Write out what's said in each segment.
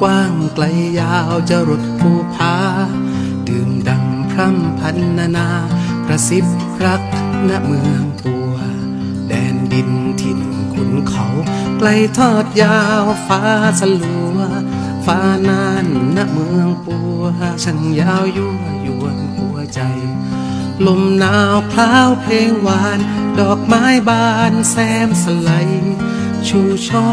กว้างไกลยาวจะรดภูผาดื่มดังพร่ำพันนานา กระซิบรักณเมืองปัว แดนดินถิ่นขุนเขา ไกลทอดยาวฟ้าสลัว ฟ้านานณเมืองปัวช่างยาวยั่วยวนหัวใจ ลมหนาวพล้าวเพลงหวาน ดอกไม้บานแซมสไลชูช่อ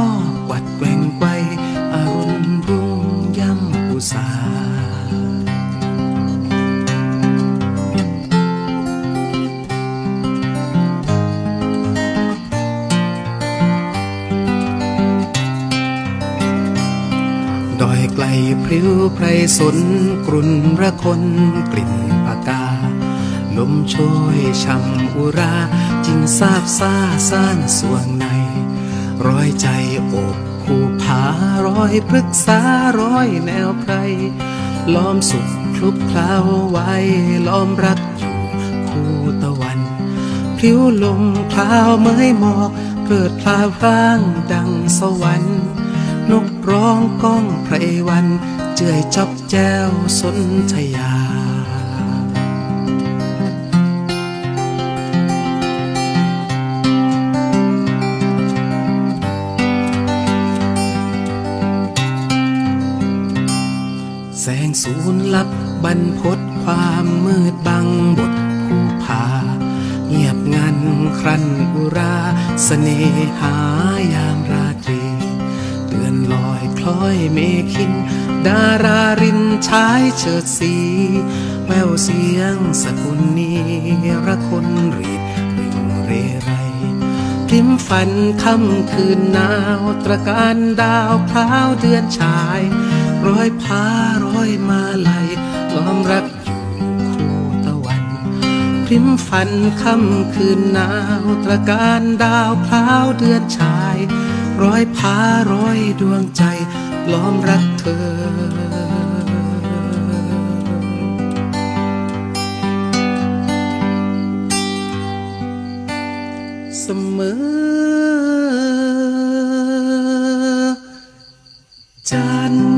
ไกลพริ้วไพรสนกรุ่นระคนกลิ่นปากกา ลมโชยช่ำอุราจิงซาบซาซ่านสวงใน ร้อยใจอบภูผาร้อยพฤกษาร้อยแนวไพรล้อมสุขคลุกเคล้าไว้ล้อมรักอยู่คู่ตะวันพริ้วลมคลาวเมยหมอกเกิดพลาวร่างดังสวรรค์นกร้องก้องไพรวัน เจือยจอบแจ้วสนทยา แสงสูนลับบรรพดความมืดบังบทภูผาเงียบงันครันอุราสเสน่หายามราตรี เดือนลอยคล้อยเมฆิน ดารารินชายเฉิดสีแววเสียงสกุลนีระคนรีดริงเรไรพิมพ์ฝันค่ำคืนหนาวตระการดาวพร้าวเดือนชายร้อยพาร้อยมาลัยล้อมรักอยู่คู่ตะวัน พิมพ์ฝันค่ำคืนหนาวตระการดาวพร้าวเดือนชาย ร้อยพาร้อยดวงใจ ล้อมรักเธอ เสมอจัน